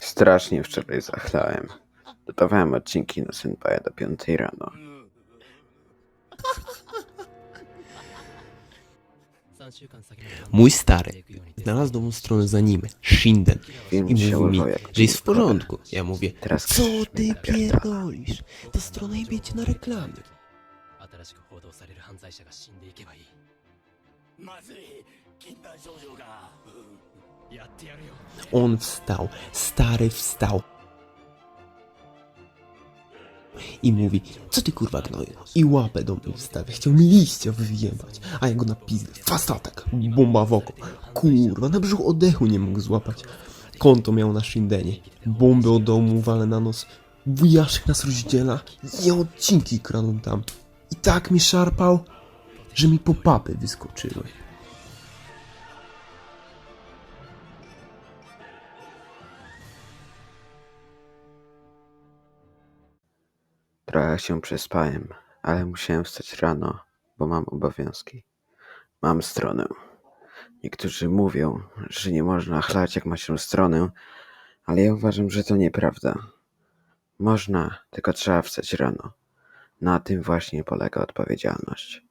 Strasznie wczoraj zachlałem. Dodawałem odcinki na Senpaja do 5 rano. Mój stary znalazł nową stronę z anime, Shinden, Film i się mówi mi, urwał jak że jest w porządku. Ja mówię, Teraz co krzyż ty napierdala. pierdolisz? Ta strona jebie cię na reklamy. まずい禁断症状がやってやるよ On wstał, stary wstał. I mówi, co ty kurwa gnoju? I łapę do mnie wstawia, chciał mi liścia wyjebać, a ja go na pizdę, fast attack, bomba w oko. Kurwa, na brzuch oddechu nie mógł złapać. Konto miał na Shindenie, bomby od domu wale na nos, wujaszek nas rozdziela, ja odcinki kradł tam. I tak mi szarpał, że mi po papy wyskoczyły. Trochę się przespałem, ale musiałem wstać rano, bo mam obowiązki. Mam stronę. Niektórzy mówią, że nie można chlać jak ma się stronę, ale ja uważam, że to nieprawda. Można, tylko trzeba wstać rano. Na tym właśnie polega odpowiedzialność.